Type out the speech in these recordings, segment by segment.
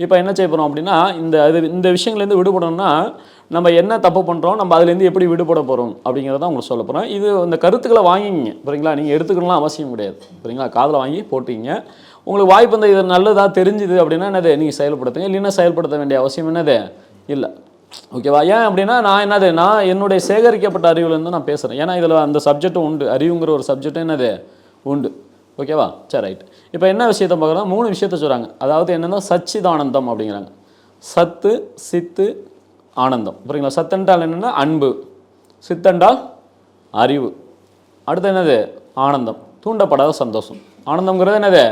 இப்போ என்ன செய்ய போகிறோம் அப்படின்னா இந்த இது இந்த விஷயங்கள்லேருந்து விடுபடணும்னா நம்ம என்ன தப்பு பண்ணுறோம் நம்ம அதுலேருந்து எப்படி விடுபட போகிறோம் அப்படிங்கிறத உங்களுக்கு சொல்ல போகிறோம் இது இந்த கருத்துக்களை வாங்கிங்க சரிங்களா நீங்கள் எடுத்துக்கணும்லாம் அவசியம் கிடையாது சரிங்களா காதில் வாங்கி போட்டிங்க உங்களுக்கு வாய்ப்பு இந்த இது நல்லதாக தெரிஞ்சுது அப்படின்னா என்னது? நீங்கள் செயல்படுத்துங்க இல்லைன்னா செயல்படுத்த வேண்டிய அவசியம் என்னது? இல்லை. ஓகேவா? ஏன் அப்படின்னா நான் என்னது? நான் என்னுடைய சேகரிக்கப்பட்ட அறிவுலேருந்து நான் பேசுகிறேன் ஏன்னா இதில் அந்த சப்ஜெக்ட்டும் உண்டு. அறிவுங்கிற ஒரு சப்ஜெக்ட் என்னது? உண்டு. ஓகேவா? சரி ரைட் இப்போ என்ன விஷயத்தை பார்க்குறோம்? மூணு விஷயத்த சொல்கிறாங்க அதாவது என்னென்னா சச்சிதானந்தம் அப்படிங்கிறாங்க. சத்து சித்து ஆனந்தம். புரியுங்களா சத்தென்றால் என்னென்னா அன்பு. சித்தென்றால் அறிவு. அடுத்து என்னது? ஆனந்தம். தூண்டப்படாத சந்தோஷம். ஆனந்தங்கிறது என்னது?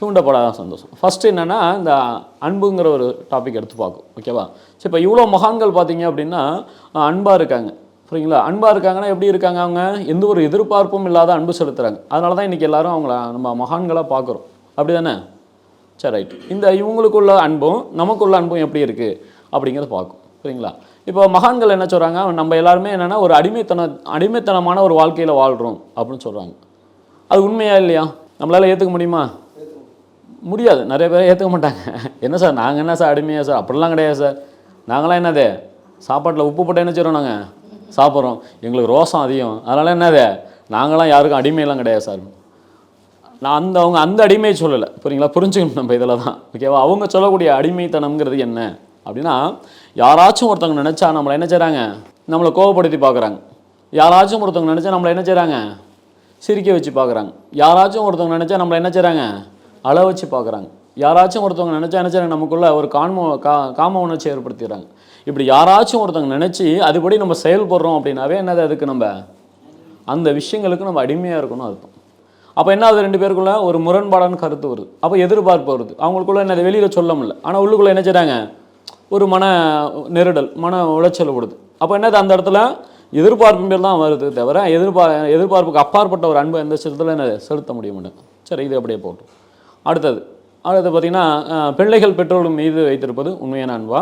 தூண்டப்படாத சந்தோஷம். ஃபஸ்ட்டு என்னென்னா இந்த அன்புங்கிற ஒரு டாபிக் எடுத்து பார்க்கும் ஓகேவா? சரி இப்போ இவ்வளோ மகான்கள் பார்த்தீங்க அப்படின்னா அன்பாக இருக்காங்க. சரிங்களா அன்பாக இருக்காங்கன்னா எப்படி இருக்காங்க அவங்க? எந்த ஒரு எதிர்பார்ப்பும் இல்லாத அன்பு செலுத்துகிறாங்க அதனால தான் இன்றைக்கி எல்லாரும் அவங்கள நம்ம மகான்களாக பார்க்குறோம். அப்படி தானே சரி ரைட் இந்த இவங்களுக்குள்ள அன்பும் நமக்குள்ள அன்பும் எப்படி இருக்குது அப்படிங்கிறத பார்க்கும். சரிங்களா இப்போ மகான்கள் என்ன சொல்கிறாங்க நம்ம எல்லாருமே என்னென்னா ஒரு அடிமைத்தன அடிமைத்தனமான ஒரு வாழ்க்கையில் வாழ்கிறோம் அப்படின்னு சொல்கிறாங்க அது உண்மையா இல்லையா? நம்மளால் ஏற்றுக்க முடியுமா? முடியாது. நிறைய பேர் ஏற்றுக்க மாட்டாங்க. என்ன சார்? நாங்கள் என்ன சார்? அடிமையா சார்? அப்படிலாம் கிடையாது சார். நாங்களாம் என்னது? சாப்பாட்டில் உப்பு போட்டு என்ன செய்கிறோம் நாங்கள் சாப்பிட்றோம். எங்களுக்கு ரோசம் அதிகம். அதனால் என்னது? நாங்களாம் யாருக்கும் அடிமையெல்லாம் கிடையாது சார். நான் அந்த அவங்க அந்த அடிமையை சொல்லலை. புரியுங்களா? புரிஞ்சுக்கணும் நம்ம இதில் தான் ஓகேவா அவங்க சொல்லக்கூடிய அடிமைத்தனம்ங்கிறது என்ன? அப்படின்னா யாராச்சும் ஒருத்தவங்க நினச்சா நம்மளை என்ன செய்கிறாங்க நம்மளை கோவப்படுத்தி பார்க்குறாங்க. யாராச்சும் ஒருத்தவங்க நினச்சா நம்மளை என்ன செய்கிறாங்க சிரிக்க வச்சு பார்க்குறாங்க. யாராச்சும் ஒருத்தவங்க நினச்சா நம்மளை என்ன செய்கிறாங்க அழ வச்சு பார்க்குறாங்க. யாராச்சும் ஒருத்தவங்க நினச்சா என்ன நமக்குள்ளே ஒரு காண்ம கா காம உணர்ச்சி ஏற்படுத்திடுறாங்க. இப்படி யாராச்சும் ஒருத்தவங்க நினச்சி அதுபடி நம்ம செயல்படுறோம் அப்படின்னாவே என்னது அதுக்கு நம்ம? அந்த விஷயங்களுக்கு நம்ம அடிமையாக இருக்கணும் அர்த்தம். அப்போ என்ன ஆகுது ரெண்டு பேருக்குள்ள ஒரு முரண்பாடான கருத்து வருது. அப்போ எதிர்பார்ப்பு வருது. அவங்களுக்குள்ள என்ன வெளியில் சொல்ல முடியல. ஆனால் உள்ளுக்குள்ளே என்ன செய்கிறாங்க ஒரு மன நெருடல் மன உளைச்சல் விடுது அப்போ என்னது அந்த இடத்துல எதிர்பார்ப்பு மேல் தான் வருது தவிர எதிர்பார் எதிர்பார்ப்புக்கு அப்பாற்பட்ட ஒரு அன்பு எந்த விஷயத்தில் என்ன செலுத்த முடிய மாட்டேங்க சரி இது அப்படியே போட்டோம் அடுத்தது அடுத்து பார்த்திங்கன்னா பிள்ளைகள் பெற்றோர்கள் மீது வைத்திருப்பது உண்மையான அன்பா?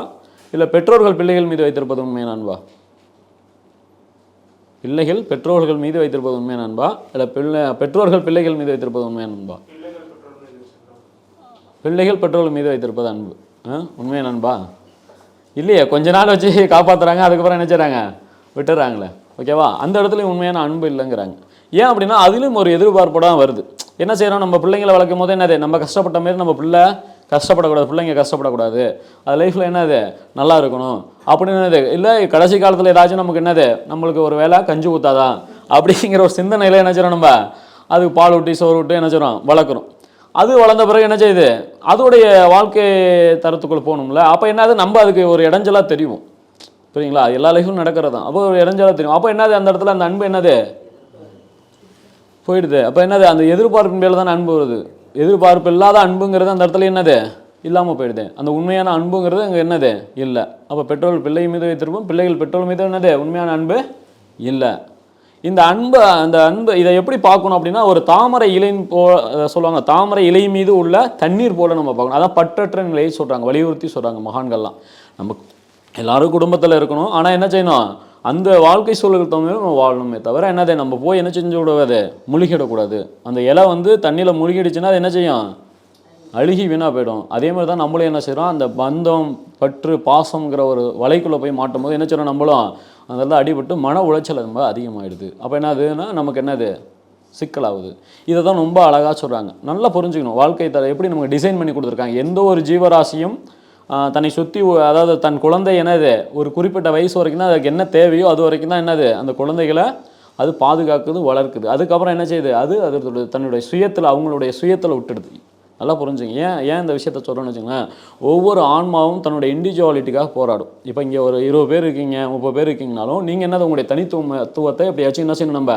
இல்லை பெற்றோர்கள் பிள்ளைகள் மீது வைத்திருப்பது உண்மையான அன்பா பிள்ளைகள் பெற்றோர்கள் மீது வைத்திருப்பது உண்மையான அன்பா இல்லை பிள்ளை பெற்றோர்கள் பிள்ளைகள் மீது வைத்திருப்பது உண்மையான அன்பா பிள்ளைகள் பெற்றோர்கள் மீது வைத்திருப்பது அன்பு. ஆ? உண்மையான அன்பா இல்லையே கொஞ்ச நாள் வச்சு காப்பாத்துறாங்க அதுக்கப்புறம் என்ன விட்டுறாங்களே. ஓகேவா அந்த இடத்துலையும் உண்மையான அன்பு இல்லைங்கிறாங்க. ஏன் அப்படின்னா அதிலும் ஒரு எதிர்பார்ப்போட தான் வருது. என்ன செய்யறோம் நம்ம பிள்ளைங்களை வளர்க்கும் போது என்னது? நம்ம கஷ்டப்பட்ட மாரி நம்ம பிள்ளை கஷ்டப்படக்கூடாது பிள்ளைங்க கஷ்டப்படக்கூடாது. அது லைஃப்பில் என்னது? நல்லா இருக்கணும். அப்படின்னு என்னது? இல்லை கடைசி காலத்தில் ஏதாச்சும் நமக்கு என்னது? நம்மளுக்கு ஒரு வேலை கஞ்சி ஊத்தாதான். அப்படிங்கிற ஒரு சிந்தனையில் என்ன செய்யணும் நம்ம? அதுக்கு பால் ஊட்டி சோறு விட்டு என்ன செய்கிறோம் வளர்க்குறோம். அது வளர்ந்த பிறகு என்ன செய்யுது? அதோடைய வாழ்க்கை தரத்துக்குள்ளே போகணும்ல. அப்போ என்னது? நம்ம அதுக்கு ஒரு இடைஞ்சலாக தெரியும் புரியுங்களா? எல்லா லைஃப்பும் நடக்கிறது தான் அப்போ ஒரு இடைஞ்சலாக தெரியும். அப்போ என்னது? அந்த இடத்துல அந்த அன்பு என்னது? போயிடுது. அப்போ என்னது? அந்த எதிர்பார்ப்பின் மேலே தான் அன்பு வருது. எதிர்பார்ப்பு இல்லாத அன்புங்கிறது அந்த இடத்துல என்னது? இல்லாமல் போயிடுது. அந்த உண்மையான அன்புங்கிறது அங்கே என்னது? இல்லை. அப்போ பெற்றோர் பிள்ளை மீது வைத்திருப்போம். பிள்ளைகள் பெற்றோர் மீது என்னது? உண்மையான அன்பு இல்லை. இந்த அன்பு அந்த அன்பு இதை எப்படி பார்க்கணும் அப்படின்னா ஒரு தாமரை இலையின் போ சொல்லுவாங்க. தாமரை இலை மீது உள்ள தண்ணீர் போல் நம்ம பார்க்கணும். அதான் பற்றற்ற நிலையை சொல்கிறாங்க வலியுறுத்தி சொல்கிறாங்க மகான்கள்லாம். நம்ம எல்லோரும் குடும்பத்தில் இருக்கணும். ஆனால் என்ன செய்யணும்? அந்த வாழ்க்கை சூழலுக்கு தகுந்த நம்ம வாழணுமே தவிர என்னது நம்ம போய் என்ன செஞ்சு விடுவது முழுகிடக்கூடாது அந்த இலை வந்து தண்ணியில் முழுகிடுச்சுன்னா அது என்ன செய்யும்? அழுகி வீணாக போயிடும். அதே மாதிரி தான் நம்மளும் என்ன செய்கிறோம் அந்த பந்தம் பற்று பாசம்ங்கிற ஒரு வலைக்குள்ளே போய் மாட்டும் போது என்ன செய்கிறோம் நம்மளும்? அதெல்லாம் அடிபட்டு மன உளைச்சல் ரொம்ப அதிகமாகிடுது அப்போ என்னதுன்னா நமக்கு என்னது? சிக்கலாகுது. இதை தான் ரொம்ப அழகாக சொல்கிறாங்க நல்லா புரிஞ்சுக்கணும். வாழ்க்கை தர எப்படி நமக்கு டிசைன் பண்ணி கொடுத்துருக்காங்க? எந்த ஒரு ஜீவராசியும் தன்னை சுற்றி அதாவது தன் குழந்தை என்னது? ஒரு குறிப்பிட்ட வயசு வரைக்கும் தான் அதுக்கு என்ன தேவையோ அது வரைக்கும் தான் என்னது? அந்த குழந்தைகளை அது பாதுகாக்குது வளர்க்குது. அதுக்கப்புறம் என்ன செய்யுது? அது அதோட தன்னுடைய சுயத்தில் அவங்களுடைய சுயத்தில் விட்டுடுது. நல்லா புரிஞ்சுங்க. ஏன் ஏன் இந்த விஷயத்த சொல்கிறேன்னு வச்சுங்களேன் ஒவ்வொரு ஆன்மாவும் தன்னுடைய இண்டிவிஜுவாலிட்டிக்காக போராடும். இப்போ இங்கே ஒரு இருபது பேர் இருக்கீங்க முப்பது பேர் இருக்கீங்கனாலும் நீங்கள் என்னது உங்களுடைய தனித்துவத்துவத்தை எப்படியாச்சும் என்ன செய்யணும் நம்ம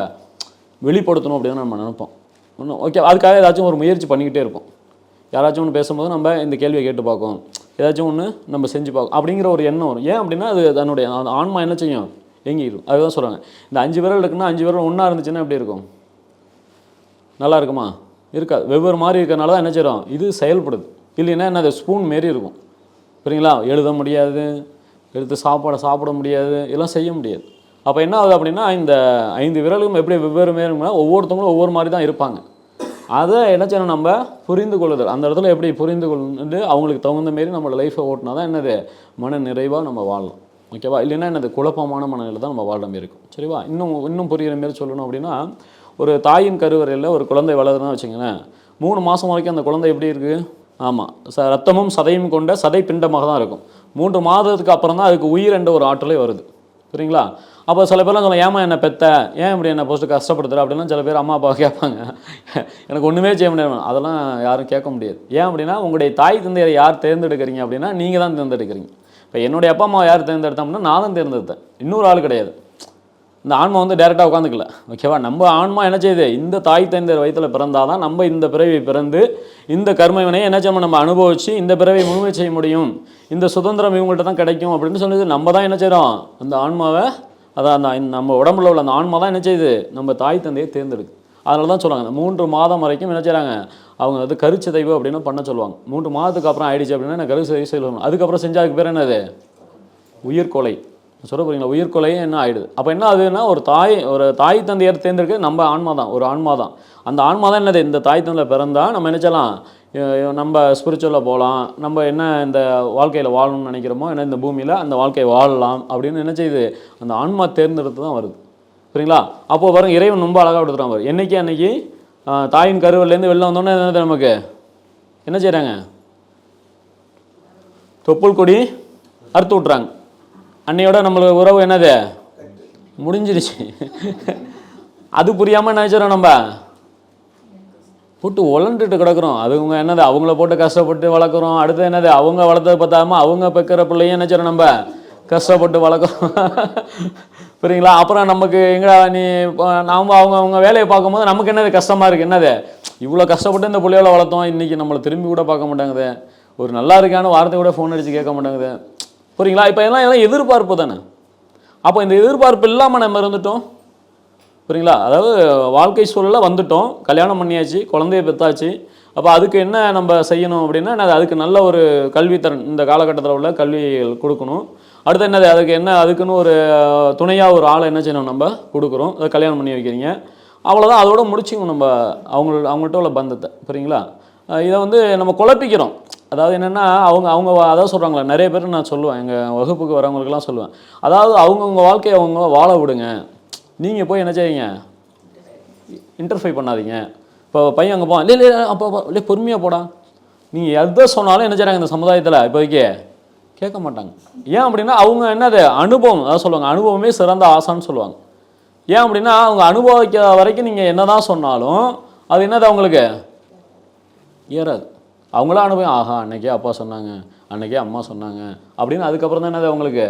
வெளிப்படுத்தணும் அப்படின்னு நம்ம நினைப்போம். ஒன்றும் ஓகே அதுக்காக ஏதாச்சும் ஒரு முயற்சி பண்ணிக்கிட்டே இருப்போம். யாராச்சும் ஒன்று பேசும்போது நம்ம இந்த கேள்வியை கேட்டு பார்க்கும் ஏதாச்சும் ஒன்று நம்ம செஞ்சு பார்க்கும் அப்படிங்கிற ஒரு எண்ணம் வரும். ஏன் அப்படின்னா அது தன்னுடைய அந்த ஆன்மா என்ன செய்யும்? எங்கிடும் அதுதான் சொல்கிறாங்க இந்த அஞ்சு விரல் இருக்குன்னா அஞ்சு விரல் ஒன்றா இருந்துச்சுன்னா எப்படி இருக்கும்? நல்லா இருக்குமா? இருக்காது. வெவ்வேறு மாதிரி இருக்கிறனால தான் என்ன செய்கிறோம் இது செயல்படுது. இல்லைன்னா என்ன அது ஸ்பூன் மாரி இருக்கும். புரியுங்களா? எழுத முடியாது எடுத்து சாப்பாடு சாப்பிட முடியாது எல்லாம் செய்ய முடியாது. அப்போ என்ன ஆகுது அப்படின்னா இந்த ஐந்து விரலும் எப்படி வெவ்வேறு மாரி ஒவ்வொருத்தவங்களும் ஒவ்வொரு மாதிரி தான் இருப்பாங்க. அதை என்ன செய்யணும் நம்ம புரிந்து கொள்ளுதல் அந்த இடத்துல எப்படி புரிந்து கொண்டு அவங்களுக்கு தகுந்த மாரி நம்ம லைஃப்பை ஓட்டினா தான் என்னது? மன நிறைவாக நம்ம வாழலாம். ஓகேவா இல்லைன்னா என்னது? குழப்பமான மனநிலை தான் நம்ம வாழ்கிற மாரி இருக்கும். சரிவா இன்னும் இன்னும் புரிகிற மாரி சொல்லணும் அப்படின்னா ஒரு தாயின் கருவறையில் ஒரு குழந்தை வளருதுன்னா வச்சுங்களேன் மூணு மாதம் வரைக்கும் அந்த குழந்தை எப்படி இருக்குது ஆமாம் ச ரத்தமும் சதையும் கொண்ட சதை பிண்டமாக தான் இருக்கும். மூன்று மாதத்துக்கு அப்புறம் தான் அதுக்கு உயிர் என்ற ஒரு ஆற்றலே வருது. சரிங்களா அப்போ சில பேர்லாம் சொல்லலாம் ஏமா என்ன பெத்த? ஏன் இப்படி என்ன போஸ்ட்டு கஷ்டப்படுத்துற? அப்படின்னா சில பேர் அம்மா அப்பா கேட்பாங்க. எனக்கு ஒன்றுமே செய்ய முடியாது. அதெல்லாம் யாரும் கேட்க முடியாது. ஏன் அப்படின்னா உங்களுடைய தாய் தந்தையரை யார் தேர்ந்தெடுக்கிறீங்க அப்படின்னா நீங்கள் தான் தேர்ந்தெடுக்கிறீங்க. இப்போ என்னுடைய அப்பா அம்மா யார் தேர்ந்தெடுத்தோம்னா நான் தான் தேர்ந்தெடுத்தேன். இன்னொரு ஆள் கிடையாது. இந்த ஆன்மா வந்து டேரெக்டாக உட்காந்துக்கல. ஓகேவா நம்ம ஆன்மா என்ன செய்யுது? இந்த தாய் தந்தையர் வயிற்றில் பிறந்தாதான் நம்ம இந்த பிறவி பிறந்து இந்த கர்மவினையை என்ன செய்யணும்? நம்ம அனுபவிச்சு இந்த பிறவை முழுமை செய்ய முடியும். இந்த சுதந்திரம் இவங்கள்ட்ட தான் கிடைக்கும் அப்படின்னு சொன்னது நம்ம தான் என்ன செய்கிறோம் அந்த ஆன்மாவை அதான் அந்த நம்ம உடம்புல உள்ள அந்த ஆன்மா தான் என்ன செய்யுது? நம்ம தாய் தந்தையை தேர்ந்தெடுக்கு அதனால தான் சொல்லுவாங்க மூன்று மாதம் வரைக்கும் என்ன செய்கிறாங்க அவங்க வந்து கருச்சிதைவு அப்படின்னு பண்ண சொல்லுவாங்க. மூன்று மாதத்துக்கு அப்புறம் ஆயிடுச்சு அப்படின்னா நான் கருச்சிதைவு செய்வாங்க அதுக்கப்புறம் செஞ்சால் அதுக்கு பேர் என்னது? உயிர்கொலை. சொல்ல போகிறீங்களா உயிர்கொலையே என்ன ஆயிடுது? அப்போ என்ன ஆகுதுன்னா ஒரு தாய் ஒரு தாய் தந்தையர் தேர்ந்தெடுக்க நம்ம ஆன்மா தான் ஒரு ஆன்மா தான். அந்த ஆன்மா தான் என்னது? இந்த தாய் தந்தை பிறந்தால் நம்ம நினச்சலாம் நம்ம ஸ்பிரிச்சுவலாக போகலாம். நம்ம என்ன இந்த வாழ்க்கையில் வாழணும்னு நினைக்கிறோமோ என்ன இந்த பூமியில் அந்த வாழ்க்கையை வாழலாம் அப்படின்னு என்ன செய்யுது? அந்த ஆன்மா தேர்ந்தெடுத்து தான் வருது. சரிங்களா அப்போ வரும் இறைவன் ரொம்ப அழகாக கொடுத்துறான் வரும் என்னைக்கு அன்னைக்கு? தாயின் கருவிலேருந்து வெளில வந்தோன்னே என்னது நமக்கு? என்ன செய்கிறாங்க தொப்புள் கொடி அறுத்து விட்றாங்க அன்னையோட நம்மளுக்கு உறவு என்னது? முடிஞ்சிருச்சு. அது புரியாமல் என்ன வச்சுறோம் நம்ம? போட்டு உழண்டுட்டு கிடக்குறோம். அதுங்க என்னது? அவங்கள போட்டு கஷ்டப்பட்டு வளர்க்குறோம். அடுத்து என்னது? அவங்க வளர்த்தது பார்த்தாம அவங்க பெக்கிற பிள்ளையும் என்ன நம்ம? கஷ்டப்பட்டு வளர்க்குறோம். புரியுங்களா? அப்புறம் நமக்கு எங்கடா நீ நாம் அவங்க அவங்க வேலையை பார்க்கும்போது நமக்கு என்னது? கஷ்டமாக இருக்குது என்னது? இவ்வளோ கஷ்டப்பட்டு இந்த பிள்ளையோட வளர்த்தோம். இன்னைக்கு நம்மளை திரும்பி கூட பார்க்க மாட்டாங்குது. ஒரு நல்லா இருக்கான வார்த்தை கூட ஃபோன் அடித்து கேட்க மாட்டாங்குது. புரியுங்களா? இப்போ எல்லாம் எல்லாம் எதிர்பார்ப்பு தானே? அப்போ இந்த எதிர்பார்ப்பு இல்லாமல் நம்ம இருந்துட்டோம். புரியுங்களா? அதாவது வாழ்க்கை சூழலில் வந்துட்டோம். கல்யாணம் பண்ணியாச்சு குழந்தைய பெற்றாச்சு அப்போ அதுக்கு என்ன நம்ம செய்யணும் அப்படின்னா என்னது? அதுக்கு நல்ல ஒரு கல்வித்தரன் இந்த காலகட்டத்தில் உள்ள கல்விகள் கொடுக்கணும். அடுத்து என்னது? அதுக்கு என்ன? அதுக்குன்னு ஒரு துணையாக ஒரு ஆளை என்ன செய்யணும் நம்ம கொடுக்குறோம். அதை கல்யாணம் பண்ணி வைக்கிறீங்க. அவ்வளோதான் அதோட முடிச்சுக்கணும் நம்ம அவங்க அவங்கள்ட்ட உள்ள பந்தத்தை. புரியுங்களா? இதை வந்து நம்ம குழப்பிக்கிறோம். அதாவது என்னென்னா அவங்க அவங்க வா- சொல்கிறாங்களே நிறைய பேர் நான் சொல்லுவேன் எங்கள் வகுப்புக்கு வரவங்களுக்குலாம் சொல்லுவேன். அதாவது அவங்கவுங்க வாழ்க்கையை அவங்க வாழ விடுங்க. நீங்கள் போய் என்ன செய்யுங்க? இன்டர்ஃபை பண்ணாதீங்க. இப்போ பையன் அங்கே போவான் இல்லை இல்லை அப்போ இல்லை பொறுமையாக போடா. நீங்கள் எதை சொன்னாலும் என்ன செய்கிறாங்க இந்த சமுதாயத்தில் இப்போதைக்கு? கேட்க மாட்டாங்க. ஏன் அப்படின்னா அவங்க என்னது? அனுபவம் அதான் சொல்லுவாங்க அனுபவமே சிறந்த ஆசான்னு சொல்லுவாங்க. ஏன் அப்படின்னா அவங்க அனுபவிக்க வரைக்கும் நீங்கள் என்னதான் சொன்னாலும் அது என்னது அவங்களுக்கு? ஏறாது. அவங்களாம் அனுபவம் ஆஹா அன்னைக்கே அப்பா சொன்னாங்க அன்னைக்கே அம்மா சொன்னாங்க. அப்படின்னு அதுக்கப்புறம் தான் என்னது அவங்களுக்கு?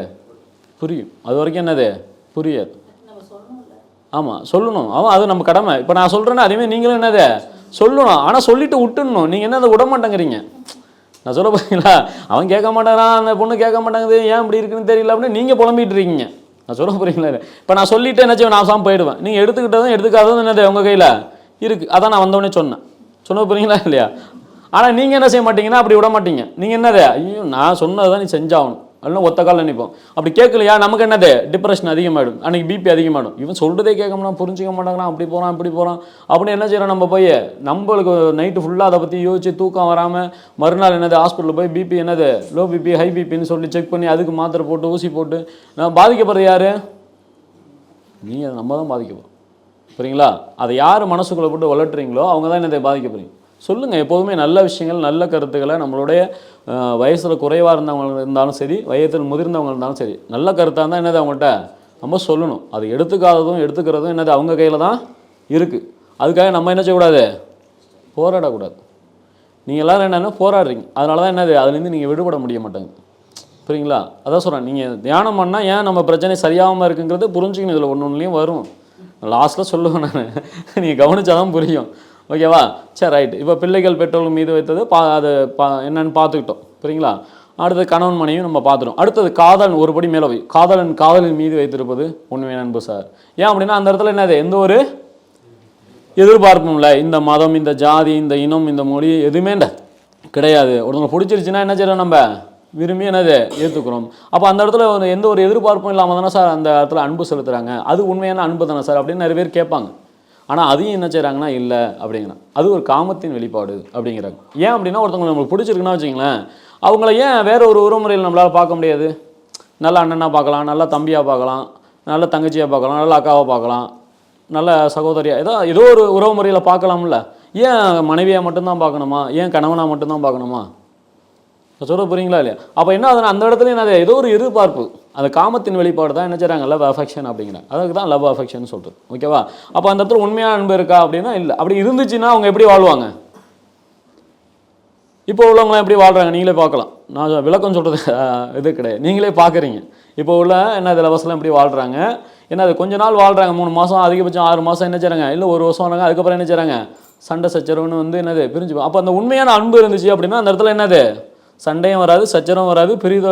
புரியும். அது வரைக்கும் என்னது? புரியாது. ஆமாம் சொல்லணும். அவன் அது நம்ம கடமை. இப்போ நான் சொல்கிறேன்னா அதேமாதிரி நீங்களும் என்னது? சொல்லணும். ஆனால் சொல்லிட்டு விட்டுடணும். நீங்கள் என்ன அதை விட மாட்டேங்கிறீங்க. நான் சொல்ல போகிறீங்களா அவன் கேட்க மாட்டேங்கிறான் அந்த பொண்ணு கேட்க மாட்டேங்குது ஏன் இப்படி இருக்குன்னு தெரியல அப்படின்னு நீங்கள் புலம்பிட்டு இருக்கீங்க. நான் சொல்ல போகிறீங்களா இப்போ நான் சொல்லிவிட்டு என்ன செய்வேன்? நான் சாமி போயிடுவேன். நீங்கள் எடுத்துக்கிட்டதும் எடுத்துக்காததும் என்னது? உங்கள் கையில் இருக்குது அதான் நான் வந்தவொடனே சொன்னேன். சொன்ன போகிறீங்களா இல்லையா? ஆனால் நீங்கள் என்ன செய்ய மாட்டீங்கன்னா அப்படி விட மாட்டீங்க. நீங்கள் என்னது? ஐயோ நான் சொன்னது தான் நீ செஞ்சாகணும். இல்லைன்னா ஒத்த காலில் நிற்போம் அப்படி கேட்கலையா? நமக்கு என்னது? டிப்ரெஷன் அதிகமாகிடும் அன்னைக்கு பிபி அதிகமாகிடும் இவன் சொல்கிறதே கேட்க புரிஞ்சிக்க மாட்டாங்கன்னா அப்படி போகிறான் இப்படி போகிறான் அப்படி என்ன செய்கிறோம் நம்ம போய்? நம்மளுக்கு நைட்டு ஃபுல்லாக அதை பற்றி யோசிச்சு தூக்கம் வராமல் மறுநாள் என்னது? ஹாஸ்பிட்டலில் போய் பிபி என்னது? லோ பிபி ஹை பிபின்னு சொல்லி செக் பண்ணி அதுக்கு மாத்திரை போட்டு ஊசி போட்டு நான் பாதிக்கப்படுறது யார்? நீங்கள் நம்ம தான் பாதிக்கப்போம் சரிங்களா அதை யார் மனசுக்குள்ளே போட்டு வளர்ட்டுறீங்களோ அவங்க தான் என்னதை பாதிக்கப்படுறீங்க சொல்லுங்கள் எப்போதுமே நல்ல விஷயங்கள் நல்ல கருத்துக்களை நம்மளுடைய வயசில் குறைவாக இருந்தவங்க இருந்தாலும் சரி வயதில் முதிர்ந்தவங்க இருந்தாலும் சரி நல்ல கருத்தாக இருந்தால் என்னது அவங்கள்ட்ட? நம்ம சொல்லணும். அது எடுத்துக்காததும் எடுத்துக்கிறதும் என்னது அவங்க கையில் தான் இருக்குது அதுக்காக நம்ம என்ன செய்யக்கூடாது? போராடக்கூடாது. நீங்கள் எல்லோரும் என்னென்னா போராடுறீங்க. அதனால தான் என்னது? அதுலேருந்து நீங்கள் விடுபட முடிய மாட்டேங்குது. புரியுங்களா? அதான் சொல்கிறேன் நீங்கள் தியானம் பண்ணால் ஏன் நம்ம பிரச்சனை சரியாகாமல் இருக்குங்கிறது புரிஞ்சுக்கணும். இதில் ஒன்று ஒன்றுலேயும் வரும். லாஸ்ட்டில் சொல்லுவேன் நான். நீங்கள் கவனிச்சாதான் புரியும். ஓகேவா? சரி ரைட் இப்போ பிள்ளைகள் பெற்றோர்கள் மீது வைத்தது பா அது பா என்னன்னு பார்த்துக்கிட்டோம். புரியுங்களா? அடுத்தது கணவன் மனைவியும் நம்ம பார்த்துட்டோம். அடுத்தது காதலன் ஒருபடி மேலே போய் காதலன் காதலின் மீது வைத்திருப்பது உண்மை அன்பு சார்? ஏன் அப்படின்னா அந்த இடத்துல என்னது? எந்த ஒரு எதிர்பார்ப்பும்ல இந்த மதம் இந்த ஜாதி இந்த இனம் இந்த மொழி எதுவுமே கிடையாது. ஒருத்தவங்க பிடிச்சிருச்சுன்னா என்ன செய்யறோம் நம்ம? விரும்பி என்னது? ஏற்றுக்கிறோம் அப்போ அந்த இடத்துல எந்த ஒரு எதிர்பார்ப்பும் இல்லாமல் தானே சார் அந்த இடத்துல அன்பு செலுத்துகிறாங்க அது உண்மையான அன்பு தானே சார்? அப்படின்னு நிறைய பேர் கேட்பாங்க. ஆனால் அதையும் என்ன செய்கிறாங்கன்னா இல்லை அப்படிங்கிறாங்க அது ஒரு காமத்தின் வெளிப்பாடு அப்படிங்கிறாங்க. ஏன் அப்படின்னா ஒருத்தவங்க நம்மளுக்கு பிடிச்சிருக்குன்னா வச்சுங்களேன் அவங்கள ஏன் வேற ஒரு உறவுமுறையில் நம்மளால் பார்க்க முடியாது? நல்ல அண்ணனாக பார்க்கலாம் நல்ல தம்பியாக பார்க்கலாம் நல்ல தங்கச்சியாக பார்க்கலாம் நல்ல அக்காவை பார்க்கலாம் நல்ல சகோதரியாக ஏதோ ஏதோ ஒரு உறவு முறையில் பார்க்கலாம்ல. ஏன் மனைவியாக மட்டும்தான் பார்க்கணுமா? ஏன் கணவனாக மட்டும்தான் பார்க்கணுமா? சொல்ல புரியுங்களா இல்லையா? அப்போ என்ன ஆகுதுன்னா அந்த இடத்துல என்னது ஏதோ ஒரு எதிர்பார்ப்பு. அந்த காமத்தின் வெளிப்பாடு தான் என்ன செய்கிறாங்க லவ் அஃபெக்ஷன் அப்படிங்கிறாங்க. அதுக்கு தான் லவ் அஃபெக்ஷன் சொல்கிறது ஓகேவா அப்போ அந்த இடத்துல உண்மையான அன்பு இருக்கா அப்படின்னா இல்லை. அப்படி இருந்துச்சுன்னா அவங்க எப்படி வாழ்வாங்க? இப்போ உள்ளவங்களாம் எப்படி வாழ்கிறாங்க நீங்களே பார்க்கலாம். நான் விளக்கம் சொல்கிறது இது கிடையாது. நீங்களே பார்க்குறீங்க. இப்போ உள்ள என்ன இதில் வசலாம் எப்படி வாழ்கிறாங்க என்ன அது கொஞ்ச நாள் வாழ்கிறாங்க மூணு மாதம் அதிகபட்சம் ஆறு மாதம் என்ன செய்கிறாங்க இல்லை ஒரு வருஷம் வராங்க அதுக்கப்புறம் என்ன செய்கிறாங்க சண்டை சச்சரவுன்னு வந்து என்னது பிரிஞ்சு அப்போ அந்த உண்மையான அன்பு இருந்துச்சு அப்படின்னா அந்த இடத்துல என்னது? சண்டையும் வராது சச்சரவும் வராது பிரிது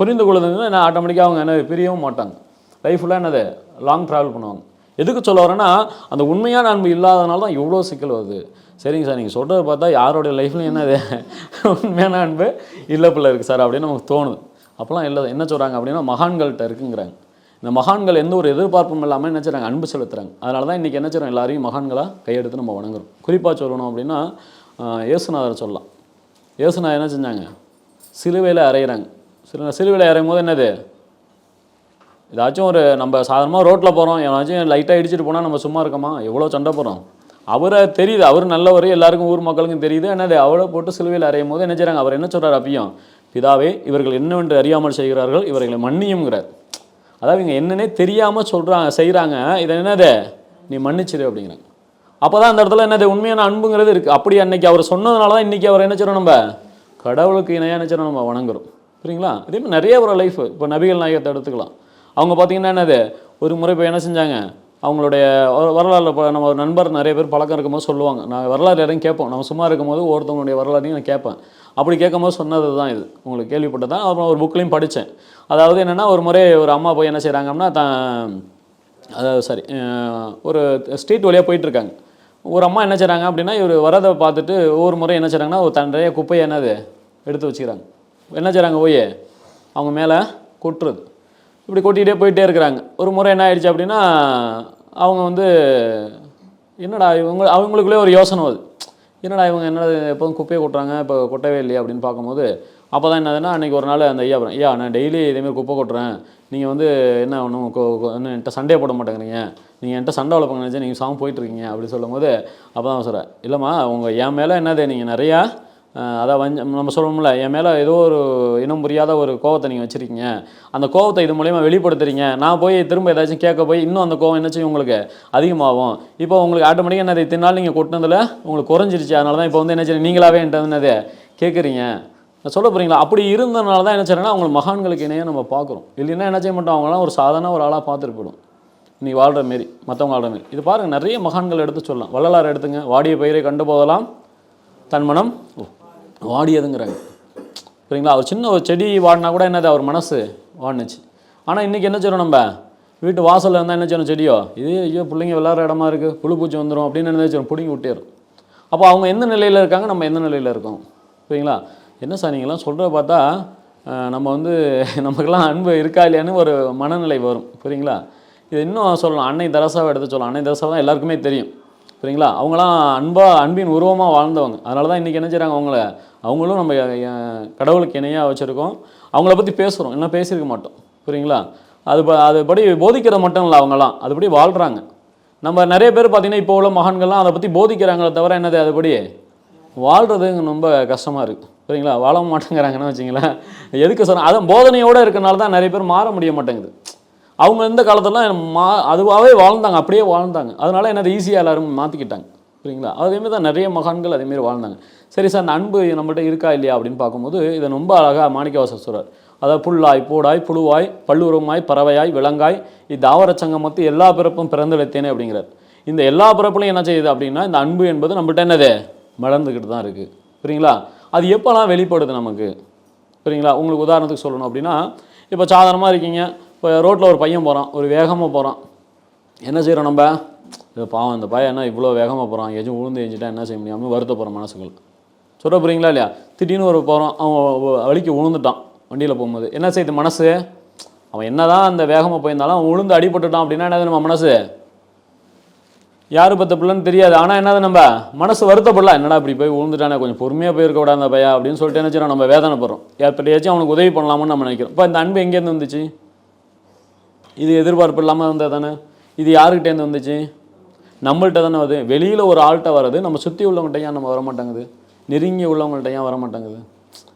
புரிந்து கொள்ளுதுன்னு என்ன ஆட்டோமேட்டிக்காக அவங்க என்ன பிரியவும் மாட்டாங்க. லைஃப்பில் என்னது? லாங் ட்ராவல் பண்ணுவாங்க. எதுக்கு சொல்ல வரேன்னா அந்த உண்மையான அன்பு இல்லாதனால தான் இவ்வளோ சிக்கல் வருது. சரிங்க சார் நீங்கள் சொல்கிறத பார்த்தா யாரோடைய லைஃப்லையும் என்னது? உண்மையான அன்பு இல்லை பிள்ளை இருக்குது சார் அப்படின்னு நமக்கு தோணுது. அப்போலாம் இல்லை என்ன சொல்கிறாங்க அப்படின்னா மகான்கள்கிட்ட இருக்குங்கிறாங்க. இந்த மகான்கள் எந்த ஒரு எதிர்பார்ப்பும் இல்லாமல் என்ன செய்கிறாங்க அன்பு செலுத்துறாங்க. அதனால தான் இன்றைக்கி என்ன செய்றோம் எல்லாரையும் மகான்களாக கையெடுத்து நம்ம வணங்குறோம். குறிப்பாக சொல்லணும் அப்படின்னா இயேசுநாதரை சொல்லலாம். இயேசுநாதர் என்ன செஞ்சாங்க? சிலுவையில் அறையிறாங்க. சில சிலுவையில் அறையும் போது என்னது? ஏதாச்சும் ஒரு நம்ம சாதாரணமாக ரோட்டில் போகிறோம் ஏதாச்சும் லைட்டாக இடிச்சிட்டு போனால் நம்ம சும்மா இருக்கோமா? எவ்வளோ சண்டை போகிறோம் அவரை தெரியுது. அவர் நல்லவர். எல்லாருக்கும் ஊர் மக்களுக்கும் தெரியுது. என்னது? அவளை போட்டு சிலுவையில் அறையும் போது என்ன செய்கிறாங்க அவர் என்ன சொல்கிறார் அப்பயும்? பிதாவே இவர்கள் என்னவென்று அறியாமல் செய்கிறார்கள். இவர்களை மன்னியுங்கிறார் அதாவது இவங்க என்னன்னே தெரியாமல் சொல்கிறாங்க செய்கிறாங்க இதை என்னது? நீ மன்னிச்சிரு அப்படிங்கிறாங்க. அப்போ தான் அந்த இடத்துல என்னது? உண்மையான அன்புங்கிறது இருக்குது அப்படி அன்னைக்கு அவர் சொன்னதுனால தான் இன்றைக்கி அவர் என்ன செய்கிறோம் நம்ம? கடவுளுக்கு இணையாக நினச்சா நம்ம வணங்குறோம். சரிங்களா இதே மாதிரி நிறைய ஒரு லைஃப் இப்போ நபிகள் நாயகத்தை எடுத்துக்கலாம். அவங்க பார்த்தீங்கன்னா என்னது? ஒரு முறை இப்போ என்ன செஞ்சாங்க? அவங்களுடைய வரலாறு இப்போ நம்ம ஒரு நண்பர் நிறைய பேர் பழக்கம் இருக்கும்போது சொல்லுவாங்க. நான் வரலாறு யாரையும் கேட்போம். நம்ம சும்மா இருக்கும்போது ஒருத்தவங்களுடைய வரலாறையும் நான் கேட்பேன். அப்படி கேட்கும்போது சொன்னது தான் இது. உங்களுக்கு கேள்விப்பட்டதான் அப்புறம் ஒரு புக்லேயும் படித்தேன் அதாவது என்னென்னா ஒரு முறை ஒரு அம்மா போய் என்ன செய்கிறாங்க அப்படின்னா தான் அதாவது சாரி ஒரு ஸ்ட்ரீட் வழியாக போயிட்டுருக்காங்க ஒரு அம்மா என்ன செய்கிறாங்க அப்படின்னா இவர் வரதை பார்த்துட்டு ஒவ்வொரு முறை என்ன செய்கிறாங்கன்னா ஒரு தன் குப்பையை என்னது எடுத்து வச்சுக்கிறாங்க. என்ன செய்கிறாங்க போய் அவங்க மேலே கொட்டுறது. இப்படி கொட்டிகிட்டே போயிட்டே இருக்கிறாங்க. ஒரு முறை என்ன ஆயிடுச்சு அப்படின்னா அவங்க வந்து என்னடா இவங்க அவங்களுக்குள்ளே ஒரு யோசனை வருது. என்னடா இவங்க என்ன எப்போதும் குப்பையை கொட்டுறாங்க இப்போ கொட்டவே இல்லையா அப்படின்னு பார்க்கும்போது அப்போ தான் என்னதுன்னா அன்றைக்கி ஒரு நாள் அந்த ஐயா அப்புறம் ஐயா நான் டெய்லி இதேமாதிரி குப்பை கொட்டுறேன். நீங்கள் வந்து என்ன ஒன்றும் என்கிட்ட சண்டையை போட மாட்டேங்கிறீங்க. நீங்கள் என்கிட்ட சண்டை வளர்ப்பாங்க நினச்சா நீங்கள் சாம போயிட்டுருக்கீங்க அப்படி சொல்லும்போது அப்போ தான் சொல்கிறேன் இல்லைம்மா உங்கள் என் மேலே என்னது நீங்கள் நிறையா அதான் வஞ்ச நம்ம சொல்லணும்ல என் மேலே ஏதோ ஒரு இனம் புரியாத ஒரு கோவத்தை நீங்கள் வச்சுருக்கீங்க. அந்த கோவத்தை இது மூலயமா வெளிப்படுத்துறீங்க. நான் போய் திரும்ப ஏதாச்சும் கேட்க போய் இன்னும் அந்த கோவம் என்ன உங்களுக்கு? அதிகமாகும். இப்போ உங்களுக்கு ஆட்டோமேட்டிக்காக என்னது? இத்தனை நாள் நீங்கள் கொட்டினதில் உங்களுக்கு குறைஞ்சிருச்சு. அதனால தான் இப்போ வந்து என்ன செய்ய நீங்களாவே என்னது? கேட்குறீங்க. நான் சொல்ல போகிறீங்களா அப்படி இருந்தனால தான் என்ன செய்யறேன்னா அவங்க மகான்களுக்கு இணையாக நம்ம பார்க்குறோம். இல்லைன்னா என்ன செய்ய மாட்டோம்? அவங்களாம் ஒரு சாதாரண ஒரு ஆளாக பார்த்துட்டு போயிடும். நீ வாழ்கிற மாரி மற்றவங்க வாழ்கிற மாரி. இது பாருங்கள் நிறைய மகான்கள் எடுத்து சொல்லலாம். வள்ளலார் எடுத்துங்க. வாடிய பயிரை கண்டு போதலாம் தன் மனம் வாடியதுங்கிறாங்க. சரிங்களா அவர் சின்ன ஒரு செடி வாடினா கூட என்னது? அவர் மனசு வாடினுச்சு. ஆனால் இன்றைக்கி என்ன செய்யணும் நம்ம? வீட்டு வாசலில் இருந்தால் என்ன செய்யணும் செடியோ? இது ஐயோ பிள்ளைங்க விளாட்ற இடமா இருக்குது புழு பூச்சி வந்துடும் அப்படின்னு என்ன செய்யணும்? பிடிங்கி விட்டேரும் அப்போ அவங்க எந்த நிலையில் இருக்காங்க? நம்ம எந்த நிலையில் இருக்கோம்? சரிங்களா என்ன சார் நீங்களாம் சொல்கிறத பார்த்தா நம்ம வந்து நமக்கெல்லாம் அன்பு இருக்கா இல்லையான்னு ஒரு மனநிலை வரும். புரியுங்களா? இது இன்னும் சொல்லணும் அன்னை தரசாவை எடுத்து சொல்லலாம். அன்னை தரசா தான் எல்லாருக்குமே தெரியும். சரிங்களா அவங்களாம் அன்பாக அன்பின் உருவமாக வாழ்ந்தவங்க. அதனால தான் இன்றைக்கி என்ன செய்கிறாங்க அவங்கள? அவங்களும் நம்ம கடவுளுக்கு இணையாக வச்சுருக்கோம். அவங்கள பற்றி பேசுகிறோம் இன்னும் பேசியிருக்க மாட்டோம். புரியுங்களா? அது ப அதுபடி போதிக்கிறது மட்டும் இல்லை அவங்களாம். அதுபடி வாழ்கிறாங்க நம்ம நிறைய பேர் பார்த்திங்கன்னா இப்போ உள்ள மகான்கள்லாம் அதை பற்றி போதிக்கிறாங்களே தவிர என்னது அதுபடி? வாழ்கிறது ரொம்ப கஷ்டமாக இருக்குது சரிங்களா வாழ மாட்டேங்கிறாங்கன்னு வச்சிங்களேன். எதுக்கு சொல்கிறேன் அதான் போதனையோடு இருக்கிறனால தான் நிறைய பேர் மாற முடிய மாட்டேங்குது. அவங்க இந்த காலத்துலலாம் மா அதுவாகவே வாழ்ந்தாங்க அப்படியே வாழ்ந்தாங்க. அதனால் என்னது ஈஸியாக எல்லாரும் மாற்றிக்கிட்டாங்க சரிங்களா அதேமாரி தான் நிறைய மகான்கள் அதேமாரி வாழ்ந்தாங்க. சரி சார் அந்த அன்பு நம்மகிட்ட இருக்கா இல்லையா அப்படின்னு பார்க்கும்போது இதை ரொம்ப அழகாக மாணிக்கவாசர் சொல்கிறார் அதாவது புல்லாய் பூடாய் புழுவாய் பல்லுருமாய் பறவையாய் விலங்காய் இத்தாவர சங்கமத்து எல்லா பிறப்பும் பிறந்தெடுத்தேனே அப்படிங்கிறார். இந்த எல்லா பிறப்புலையும் என்ன செய்யுது அப்படின்னா இந்த அன்பு என்பது நம்மகிட்ட என்னது? மலர்ந்துக்கிட்டு தான் இருக்குது புரியுங்களா? அது எப்போல்லாம் வெளிப்படுது நமக்கு? புரியுங்களா? உங்களுக்கு உதாரணத்துக்கு சொல்லணும் அப்படின்னா இப்போ சாதாரணமாக இருக்கீங்க இப்போ ரோட்டில் ஒரு பையன் போகிறான் ஒரு வேகமாக போகிறான் என்ன செய்கிறோம் நம்ம? இது பாவம் இந்த பையன் என்ன இவ்வளோ வேகமாக போகிறான் எதுவும் உளுந்து எஞ்சிட்டா என்ன செய்ய முடியாமல் வருத்தப்படுற மனசுகள் சொல்ல போகிறீங்களா இல்லையா? திடீர்னு ஒரு போகிறோம் அவன் வலிக்கு விழுந்துட்டான் வண்டியில் போகும்போது. என்ன செய்யுது மனசு? அவன் என்னதான் அந்த வேகமாக போயிருந்தாலும் அவன் உளுந்து அடிபட்டுட்டான் அப்படின்னா என்னது நம்ம மனசு? யார் பத்த பிள்ளைன்னு தெரியாது ஆனால் என்னது நம்ம? மனசு வருத்தப்படலாம் என்னடா இப்படி போய் விழுந்துட்டானே கொஞ்சம் பொறுமையாக போயிருக்க கூடாது அந்த பையா அப்படின்னு சொல்லிட்டு என்ன செய்றோம் நம்ம வேதனைப்படுறோம். எப்படியாச்சும் அவனுக்கு உதவி பண்ணலாம்னு நம்ம நினைக்கிறோம். இப்போ இந்த அன்பு எங்கேருந்து வந்துச்சு? இது எதிர்பார்ப்பு இல்லாமல் வந்தது தானே இது யாருக்கிட்டேருந்து வந்துச்சு? நம்மள்கிட்ட தானே வருது. வெளியில் ஒரு ஆள்கிட்ட வர்றது நம்ம சுற்றி உள்ளவங்கள்ட்ட ஏன் நம்ம வர மாட்டேங்குது நெருங்கி உள்ளவங்கள்ட்ட ஏன் வர மாட்டேங்குது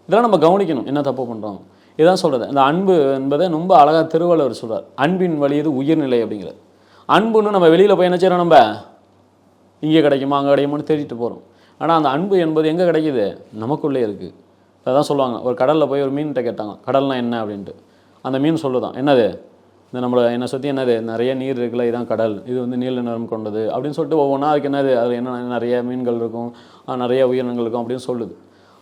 இதெல்லாம் நம்ம கவனிக்கணும். என்ன தப்பு பண்ணுறோம் இதான் சொல்கிறது இந்த அன்பு என்பதை ரொம்ப அழகாக திருவள்ளுவர் சொல்கிறார் அன்பின் வழியது உயிர்நிலை அப்படிங்கிறது. அன்புன்னு நம்ம வெளியில் போய் என்ன செய்கிறோம் நம்ம? இங்கே கிடைக்குமா அங்கே கிடைக்குமான்னு தேடிட்டு போகிறோம் ஆனால் அந்த அன்பு என்பது எங்கே கிடைக்கிது? நமக்குள்ளே இருக்குது அதான் சொல்லுவாங்க. ஒரு கடலில் போய் ஒரு மீன்கிட்ட கேட்டாங்க. கடல்னால் என்ன அப்படின்ட்டு. அந்த மீன் சொல்லுதான். என்னது? இந்த நம்மளை என்னை சுற்றி என்னது நிறைய நீர் இருக்குல்ல இதுதான் கடல் இது வந்து நீல நிறம் கொண்டது அப்படின்னு சொல்லிட்டு ஒவ்வொன்றா அதுக்கு என்னது அது என்ன நிறைய மீன்கள் இருக்கும் நிறைய உயிரினங்கள் இருக்கும் அப்படின்னு சொல்லுது.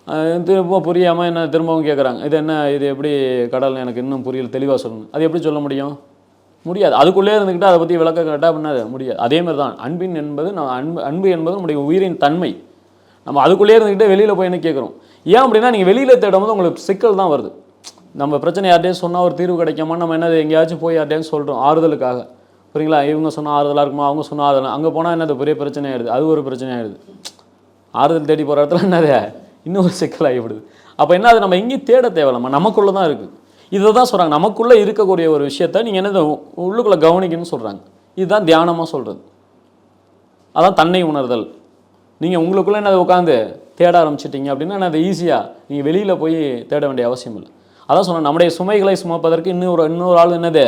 திரும்பவும் திரும்ப புரியாமல் என்ன திரும்பவும் கேட்குறாங்க இது என்ன இது எப்படி கடல் எனக்கு இன்னும் புரியல தெளிவாக சொல்லணும் அது எப்படி சொல்ல முடியும்? முடியாது. அதுக்குள்ளே இருந்துக்கிட்டு அதை பற்றி விளக்க கேட்டால் பண்ணாது முடியாது. அதே மாதிரி தான் அன்பின் என்பது நான் அன்பு அன்பு என்பது நம்முடைய உயிரின் தன்மை. நம்ம அதுக்குள்ளே இருந்துக்கிட்டே வெளியில் போய் என்ன கேட்குறோம் ஏன் அப்படின்னா நீங்கள் வெளியில் தேடும்போது உங்களுக்கு சிக்கல் தான் வருது. நம்ம பிரச்சனை யார்ட்டையும் சொன்னால் ஒரு தீர்வு கிடைக்காம நம்ம என்னது எங்கேயாச்சும் போய் யார்ட்டையும் சொல்கிறோம் ஆறுதலுக்காக. புரியுங்களா? இவங்க சொன்னால் ஆறுதலாக இருக்குமா? அவங்க சொன்னால் ஆறுதல்? அங்கே போனால் என்னது? பெரிய பிரச்சனை ஆயிடுது. அது ஒரு பிரச்சனை ஆயிடுது. ஆறுதல் தேடி போகிற இடத்துல என்னது? இன்னும் ஒரு சிக்கல் ஆகிவிடுது. அப்போ என்ன அது? நம்ம எங்கேயும் தேட தேவையில்லாமா நமக்குள்ளே தான் இருக்குது இதை தான் சொல்கிறாங்க நமக்குள்ளே இருக்கக்கூடிய ஒரு விஷயத்த நீங்கள் என்னது? உள்ளுக்குள்ளே கவனிக்கணும்னு சொல்கிறாங்க இதுதான் தியானமாக சொல்கிறது அதான் தன்னை உணர்தல். நீங்கள் உங்களுக்குள்ளே என்னது உட்காந்து தேட ஆரம்பிச்சிட்டீங்க அப்படின்னா என்னது? ஈஸியாக நீங்கள் வெளியில் போய் தேட வேண்டிய அவசியம் இல்லை. அதான் சொன்னேன் நம்முடைய சுமைகளை சுமப்பதற்கு இன்னொரு இன்னொரு ஆள் என்னது?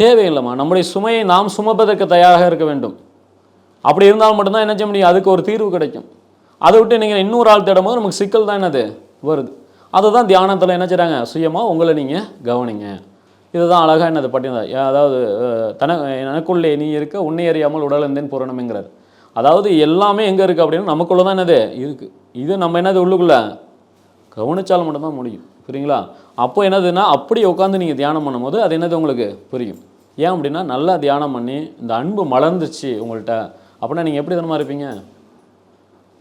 தேவையில்லைம்மா. நம்முடைய சுமையை நாம் சுமப்பதற்கு தயாராக இருக்க வேண்டும். அப்படி இருந்தால் மட்டும்தான் என்ன செய்ய முடியும்? அதுக்கு ஒரு தீர்வு கிடைக்கும். அதை விட்டு நீங்கள் இன்னொரு ஆள் தேடும் போது நமக்கு சிக்கல் தான் என்னது? வருது. அதை தான் தியானத்தில் என்ன செய்கிறாங்க சுயமாக உங்களை நீங்கள் கவனிங்க. இதுதான் அழகாக என்னது பட்டியல் அதாவது தன எனக்குள்ளே நீ இருக்க உன்னை அறியாமல் உடல் இருந்தேன் புறணுமேங்கிறார் அதாவது எல்லாமே எங்கே இருக்குது அப்படின்னு நமக்குள்ளே தான் என்னது? இருக்குது இது நம்ம என்னது உள்ளுக்குள்ளே? கவனிச்சால் மட்டும்தான் முடியும். புரியுங்களா? அப்போ என்னதுன்னா அப்படி உட்காந்து நீங்கள் தியானம் பண்ணும்போது அது என்னது உங்களுக்கு? புரியும். ஏன் அப்படின்னா நல்லா தியானம் பண்ணி இந்த அன்பு மலர்ந்துச்சு உங்கள்கிட்ட அப்படின்னா நீங்கள் எப்படி தனமாக இருப்பீங்க?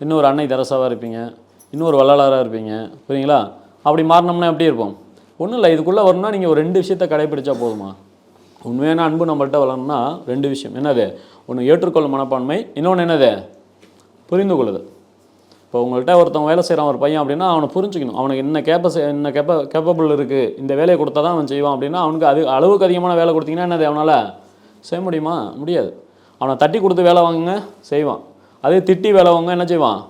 இன்னொரு அன்னை தெரசாவாக இருப்பீங்க. இன்னொரு வள்ளலாராக இருப்பீங்க. புரியுங்களா? அப்படி மாறினோம்னா எப்படி இருப்போம்? ஒன்றும் இல்லை இதுக்குள்ளே வரணும்னா நீங்கள் ஒரு ரெண்டு விஷயத்தை கடைப்பிடிச்சா போதுமா? உண்மையான அன்பு நம்மள்கிட்ட வளரணும்னா ரெண்டு விஷயம். என்னது? ஒன்று ஏற்றுக்கொள்ளும் மனப்பான்மை இன்னொன்று என்னது? புரிந்து கொள்ளுது இப்போ உங்கள்கிட்ட ஒருத்தன் வேலை செய்கிறான் ஒரு பையன் அப்படின்னா அவனை புரிஞ்சுக்கணும். அவனுக்கு என்ன கேப்ப என்ன கேப்ப கேப்பபிள் இருக்குது இந்த வேலையை கொடுத்தா தான் அவன் செய்வான் அப்படின்னா அவனுக்கு அது அளவுக்கு அதிகமான வேலை கொடுத்தீங்கன்னா என்னது அவனால்? செய்ய முடியுமா? முடியாது. அவனை தட்டி கொடுத்து வேலை வாங்குங்க செய்வான். அதே திட்டி வேலை வாங்க என்ன செய்வான்?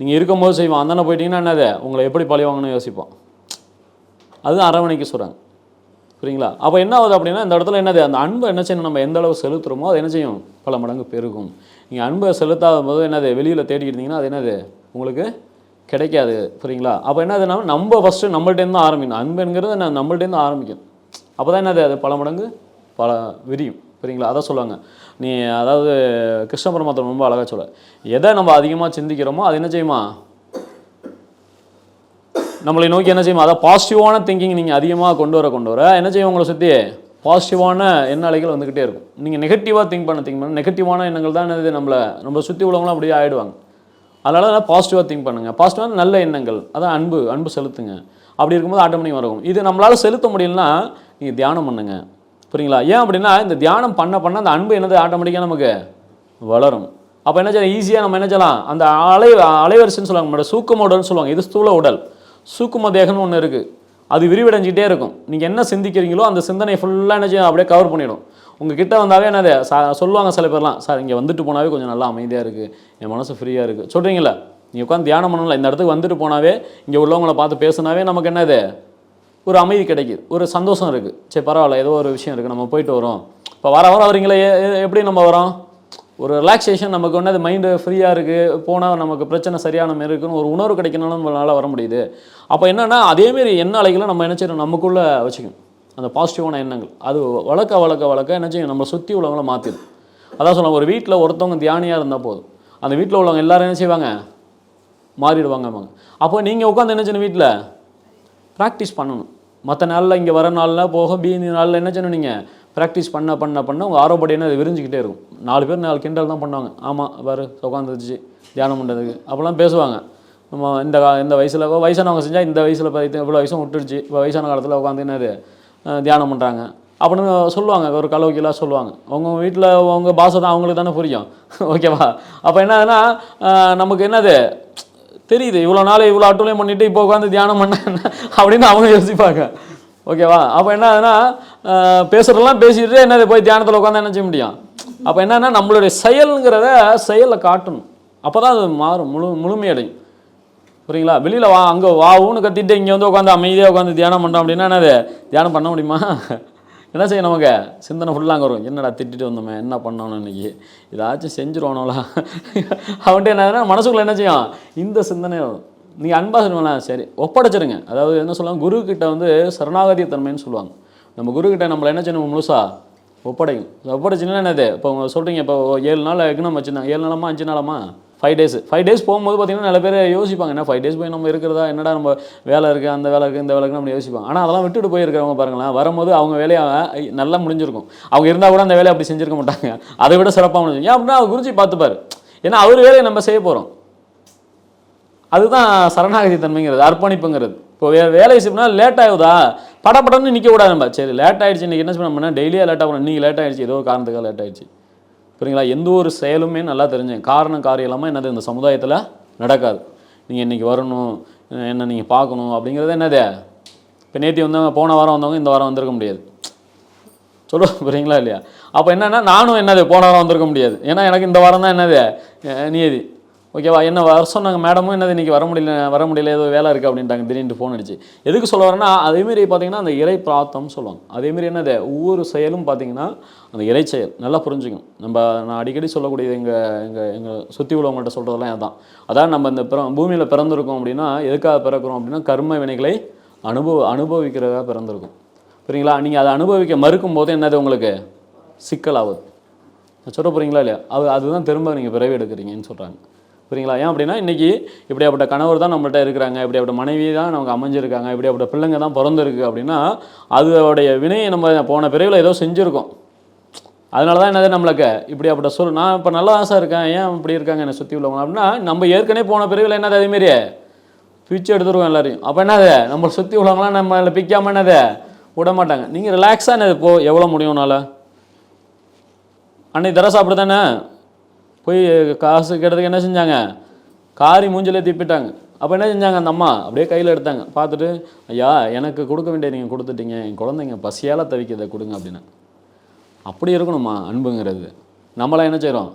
நீங்கள் இருக்கும்போது செய்வான். அந்தானே போயிட்டீங்கன்னா என்னது? உங்களை எப்படி பழி வாங்கணும்னு யோசிப்பான். அதுதான் அரவணைக்கு சொல்கிறாங்க புரியுங்களா? அப்போ என்ன ஆகுது அப்படின்னா இந்த இடத்துல என்னது? அந்த அன்பை என்ன செய்யணும்? நம்ம எந்த அளவு செலுத்துகிறோமோ அது என்ன செய்யும்? பல மடங்கு பெருகும். நீங்கள் அன்பை செலுத்தாத போது என்னது? வெளியில் தேடிக்கிட்டீங்கன்னா அது என்னது? உங்களுக்கு கிடைக்காது புரியுங்களா? அப்போ என்ன என்னதுன்னா நம்ம ஃபஸ்ட்டு நம்மள்டேருந்து தான் ஆரம்பிக்கணும். அன்புங்கிறது நான் நம்மள்ட்டேருந்து ஆரம்பிக்கணும். அப்போ தான் என்னது அது? பல மடங்கு பல விரியும் புரியுங்களா? அதான் சொல்லுவாங்க. நீ அதாவது கிருஷ்ண பரமாத்மா ரொம்ப அழகாக சொல்ல எதை நம்ம அதிகமாக சிந்திக்கிறோமோ அது என்ன செய்யுமா? நம்மளை நோக்கி என்ன செய்யும்? அதாவது பாசிட்டிவான திங்கிங் நீங்கள் அதிகமாக கொண்டு வர கொண்டு வர என்ன செய்யும் உங்களை சுற்றி பாசிட்டிவான எண்ண அலைகள் வந்துக்கிட்டே இருக்கும். நீங்கள் நெகட்டிவாக திங்க் பண்ண திங்க் பண்ண நெகட்டிவான எண்ணங்கள் தான் என்னது? நம்மளை நம்ம சுற்றி உள்ளவங்களாம் அப்படியே ஆகிடுவாங்க அதனால் தான் பாசிட்டிவாக திங்க் பண்ணுங்கள் பாசிட்டிவாக நல்ல எண்ணங்கள். அதான் அன்பு. அன்பு செலுத்துங்க. அப்படி இருக்கும்போது ஆட்டோமேட்டிக் வரும். இது நம்மளால் செலுத்த முடியலன்னா நீங்கள் தியானம் பண்ணுங்க. புரியுங்களா? ஏன் அப்படின்னா இந்த தியானம் பண்ண பண்ண அந்த அன்பு என்னது? ஆட்டோமேட்டிக்காக நமக்கு வளரும். அப்போ என்ன செய்யலாம்? ஈஸியாக நம்ம என்ன செய்யலாம்? அந்த அலை அலைவரிசைன்னு சொல்லுவாங்க. நம்மளோட சூக்கும உடல்னு சொல்லுவாங்க. இது ஸ்தூல உடல். சூக்கும தேகம்னு ஒன்று இருக்குது அது விரிவடைஞ்சிக்கிட்டே இருக்கும். நீங்கள் என்ன சிந்திக்கிறீங்களோ அந்த சிந்தனை ஃபுல்லாக என்ன செய்யும் அப்படியே கவர் பண்ணிடும். உங்கள் கிட்டே வந்தாவே என்னது? சா சொல்லுவாங்க சில பேர்லாம் சார் இங்கே வந்துட்டு போனாவே கொஞ்சம் நல்லா அமைதியாக இருக்குது என் மனசு ஃப்ரீயாக இருக்குது சொல்கிறீங்களா நீங்கள் உட்காந்து தியானம் பண்ணல இந்த இடத்துக்கு வந்துட்டு போனாவே இங்கே உள்ளவங்களை பார்த்து பேசுனாவே நமக்கு என்னது? ஒரு அமைதி கிடைக்குது ஒரு சந்தோஷம் இருக்குது சரி பரவாயில்ல ஏதோ ஒரு விஷயம் இருக்குது நம்ம போயிட்டு வரோம். இப்போ வர வர வரீங்களே எ- எப்படி நம்ம வரோம்? ஒரு ரிலாக்ஸேஷன் நமக்கு வந்து மைண்டு ஃப்ரீயாக இருக்குது போனால் நமக்கு பிரச்சனை சரியான மாதிரி இருக்குன்னு ஒரு உணர்வு கிடைக்கணும்னு நம்மளால வர முடியுது. அப்போ என்னென்னா அதேமாரி என்ன அலைகளும் நம்ம என்ன செய்யணும்? நமக்குள்ளே வச்சுக்கணும். அந்த பாசிட்டிவான எண்ணங்கள். அது வளர்க்க வளர்க்க வளர்க்க என்ன செய்யும்? நம்ம சுற்றி உள்ளவங்கள மாற்றிடும் அதான் சொல்லுவாங்க ஒரு வீட்டில் ஒருத்தவங்க தியானியாக இருந்தால் போதும். அந்த வீட்டில் உள்ளவங்க எல்லோரும் என்ன செய்வாங்க? மாறிடுவாங்க அவங்க. அப்போ நீங்கள் உட்காந்து என்ன செய்யணும் வீட்டில்? ப்ராக்டிஸ் பண்ணணும். மற்ற நாளில் இங்கே வர நாளில் போக பீனி நாளில் என்ன செய்யணும் நீங்கள் ப்ராக்டிஸ் பண்ண பண்ண பண்ண உங்கள் ஆரோப்படி என்ன அது விரிஞ்சிக்கிட்டே இருக்கும். நாலு பேர் நாலு கிண்டல் தான் பண்ணுவாங்க. ஆமாம் பாரு உட்காந்துருச்சு தியானம் பண்ணுறதுக்கு அப்போல்லாம் பேசுவாங்க. நம்ம இந்த இந்த வயசில் வயசானவங்க செஞ்சால் இந்த வயசில் பார்த்து இவ்வளோ வயசும் விட்டுடுச்சு இப்போ வயசான காலத்தில் உட்காந்து என்னது? தியானம் பண்ணுறாங்க அப்படின்னு சொல்லுவாங்க. ஒரு கலோக்கியலாக சொல்லுவாங்க. அவங்க வீட்டில் அவங்க பாசை தான் அவங்களுக்கு தானே புரியும். ஓகேவா அப்போ என்னதுன்னா நமக்கு என்னது? தெரியுது. இவ்வளோ நாள் இவ்வளோ அட்டுலையும் பண்ணிட்டு இப்போ உட்காந்து தியானம் பண்ண அப்படின்னு அவங்க யோசிப்பாங்க. ஓகேவா அப்போ என்ன ஆகுதுன்னா பேசுகிறதெல்லாம் பேசிட்டு என்னது போய் தியானத்தில் உட்காந்து என்ன செய்ய முடியும்? அப்போ என்னன்னா நம்மளுடைய செயலுங்கிறத செயலில் காட்டணும். அப்போ தான் அது மாறும். முழு முழுமையடையும். புரியுங்களா? வெளியில் வா அங்கே வாவுன்னு கத்திட்டு இங்கே வந்து உட்காந்து அமைதியாக உட்காந்து தியானம் பண்ணுறோம் அப்படின்னா என்னது? தியானம் பண்ண முடியுமா? என்ன செய்யும் நமக்கு சிந்தனை ஃபுல்லாக அங்கே வரும். என்னடா திட்டிட்டு வந்தோமே? என்ன பண்ணணும் இன்னைக்கு? ஏதாச்சும் செஞ்சுருவானோலா? அவன்ட்டு என்னதுன்னா மனசுக்குள்ள என்ன செய்யும்? இந்த சிந்தனை வரும். நீங்கள் அன்பாக சொல்லுவேன் சரி ஒப்படைச்சிருங்க. அதாவது என்ன சொல்லுவாங்க? குரு வந்து சரணாகதி தன்மைன்னு சொல்லுவாங்க. நம்ம குருக்கிட்ட நம்மளை என்ன செய்யணும் முழுசா? ஒப்படைக்கும் ஒப்படைச்சுன்னா என்னது? இப்போ சொல்கிறீங்க இப்போ ஏழு நாள் எக்னம் வச்சுருந்தாங்க. ஏழு நாளமா? அஞ்சு நாளமா? ஃபைவ் டேஸ் ஃபைவ் டேஸ் போகும்போது பார்த்தீங்கன்னா நிறைய பேர் யோசிப்பாங்க என்ன ஃபைவ் டேஸ் போய் நம்ம இருக்கிறதா? என்னடா நம்ம வேலை இருக்குது அந்த வேலை இருக்குது இந்த வேலை இருக்குது நம்ம யோசிப்பாங்க. ஆனால் அதெல்லாம் விட்டுட்டு போயிருக்கிறவங்க பாருங்களேன் வரும்போது அவங்க வேலையை நல்லா முடிஞ்சிருக்கும். அவங்க இருந்தால் கூட அந்த வேலையை அப்படி செஞ்சிருக்க மாட்டாங்க. அதை விட சிறப்பாக முடிஞ்சிருக்கும். ஏன் அப்படின்னா அவர் குருஜி பார்த்துப்பாரு. ஏன்னா அவர் வேலையை நம்ம செய்ய போகிறோம் அதுதான் சரணாகதி தன்மைங்கிறது அர்ப்பணிப்புங்கிறது. இப்போ வே வேலை செய்யணும்னா லேட் ஆகுதா? படப்படம்னு நிற்க கூடாது நம்ம. சரி லேட் ஆகிடுச்சு இன்றைக்கி என்ன சொன்னோம்னா டெய்லியாக லேட் ஆகணும்? இன்றைக்கி லேட் ஆகிடுச்சு ஏதோ ஒரு காரணத்துக்காக லேட் ஆகிடுச்சு புரியுங்களா? எந்த ஒரு செயலுமே நல்லா தெரிஞ்சேன். காரணம் காரியம் இல்லாமல் என்னது? இந்த சமுதாயத்தில் நடக்காது. நீங்கள் இன்றைக்கி வரணும் என்ன நீங்கள் பார்க்கணும் அப்படிங்கிறது என்னது? இப்போ நேற்று வந்தவங்க போன வாரம் வந்தவங்க இந்த வாரம் வந்திருக்க முடியாது. சொல்லுவோம் புரியுங்களா இல்லையா? அப்போ என்னன்னா நானும் என்னது போன வாரம் வந்திருக்க முடியாது. ஏன்னா எனக்கு இந்த வாரம் தான் என்னது? நியதி. ஓகேவா? என்ன வர சொன்னாங்க மேடமும் என்னது இன்றைக்கி வர முடியல வர முடியல ஏதோ வேலை இருக்குது அப்படின்ட்டாங்க. திடீர்னு ஃபோன் அடிச்சு. எதுக்கு சொல்ல வரேன்னா அதேமாரி பார்த்தீங்கன்னா அந்த இறை பிராத்தம்னு சொல்லுவாங்க. அதேமாரி என்னது ஒவ்வொரு செயலும் பார்த்தீங்கன்னா அந்த இறை செயல். நல்லா புரிஞ்சுக்கும் நம்ம நான் அடிக்கடி சொல்லக்கூடியது எங்கள் எங்கள் எங்கள் சுற்றி உள்ளவங்கள்ட்ட சொல்கிறதெல்லாம் அதான். அதான் நம்ம இந்த பிற பூமியில் பிறந்திருக்கோம் அப்படின்னா எதுக்காக பிறக்கிறோம் அப்படின்னா கர்ம வினைகளை அனுபவ அனுபவிக்கிறதாக பிறந்திருக்கும். புரியுங்களா? நீங்கள் அதை அனுபவிக்க மறுக்கும் போது என்னது உங்களுக்கு? சிக்கலாகுது சொல்ல போகிறீங்களா இல்லையா? அது அதுதான் திரும்ப நீங்கள் பிறவி எடுக்கிறீங்கன்னு சொல்கிறாங்க புரியுங்களா? ஏன் அப்படின்னா இன்றைக்கி இப்படியாப்பட்ட கணவர் தான் நம்மள்கிட்ட இருக்கிறாங்க இப்படியாப்பட்ட மனைவி தான் நமக்கு அமைஞ்சிருக்காங்க இப்படியாப்பட்ட பிள்ளைங்க தான் பிறந்திருக்கு அப்படின்னா அதோடைய வினையை நம்ம போன பிறவியில் ஏதோ செஞ்சுருக்கோம். அதனால தான் என்னது நம்மளுக்கு? இப்படியாப்பட்ட சொல் நான் இப்போ நல்லா தான் சார் இருக்கேன் ஏன் இப்படி இருக்காங்க என்னை சுற்றி உள்ளவங்க? அப்படின்னா நம்ம ஏற்கனவே போன பிறவியில் என்னது அதேமாரி பிச்சு எடுத்துருவோம் எல்லாரையும். அப்போ என்னது? நம்மளை சுற்றி உள்ளவங்களாம் நம்ம பிக்காமல் என்னது? விட மாட்டாங்க. நீங்கள் ரிலாக்ஸாக என்னது போ எவ்வளோ முடியும்னால அன்னைக்கு தர அப்படி தானே? போய் காசு கேட்டதுக்கு என்ன செஞ்சாங்க? காரி மூஞ்சிலே திப்பிட்டாங்க. அப்போ என்ன செஞ்சாங்க அந்த அம்மா? அப்படியே கையில் எடுத்தாங்க. பார்த்துட்டு ஐயா எனக்கு கொடுக்க வேண்டிய நீங்கள் கொடுத்துட்டீங்க. என் குழந்தைங்க பசியால் தவிக்கிறதை கொடுங்க அப்படின்னு. அப்படி இருக்கணுமா? அன்புங்கிறது. நம்மளாம் என்ன செய்கிறோம்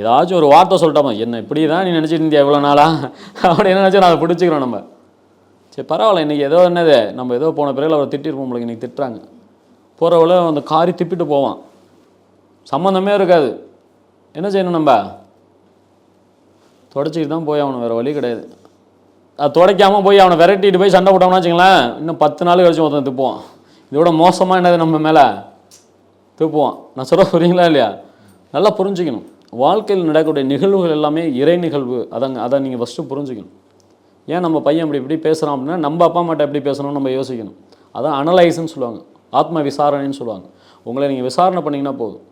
ஏதாச்சும் ஒரு வார்த்தை சொல்லிட்டோமா? என்ன இப்படி தான் நீ நினச்சிட்டு இருந்தியா இவ்வளோ நாளா? அப்படின்னு நினச்சோம் அதை பிடிச்சிக்கிறோம் நம்ம. சரி பரவாயில்ல. இன்றைக்கி ஏதோ என்னது? நம்ம ஏதோ போன பிறகு அவரை திட்டிருப்போம் உங்களுக்கு இன்றைக்கி திட்டுறாங்க. போகிறவள அந்த காரி திப்பிட்டு போவான். சம்மந்தமே இருக்காது. என்ன செய்யணும் நம்ம? தொடச்சிக்கிட்டு தான் போய் அவனை வேறு வழி கிடையாது. அது துடைக்காமல் போய் அவனை விரட்டிட்டு போய் சண்டை போட்டோம்னா வச்சுங்களேன் இன்னும் பத்து நாள் கழிச்சு ஒருத்தன் துப்புவான் இதோட மோசமாக என்னது நம்ம மேலே? துப்புவான் நான் சொல்ல புரியுங்களா இல்லையா? நல்லா புரிஞ்சுக்கணும். வாழ்க்கையில் நடக்கக்கூடிய நிகழ்வுகள் எல்லாமே இறை நிகழ்வு. அதங்க அதை நீங்கள் ஃபஸ்ட்டு புரிஞ்சுக்கணும். ஏன் நம்ம பையன் இப்படி இப்படி பேசுகிறான் அப்படின்னா நம்ம அப்பா அம்மாட்ட எப்படி பேசணும்னு நம்ம யோசிக்கணும். அதான் அனலைஸ்ன்னு சொல்லுவாங்க. ஆத்ம விசாரணைன்னு சொல்லுவாங்க. உங்களை நீங்கள் விசாரணை பண்ணிங்கன்னா போதும்.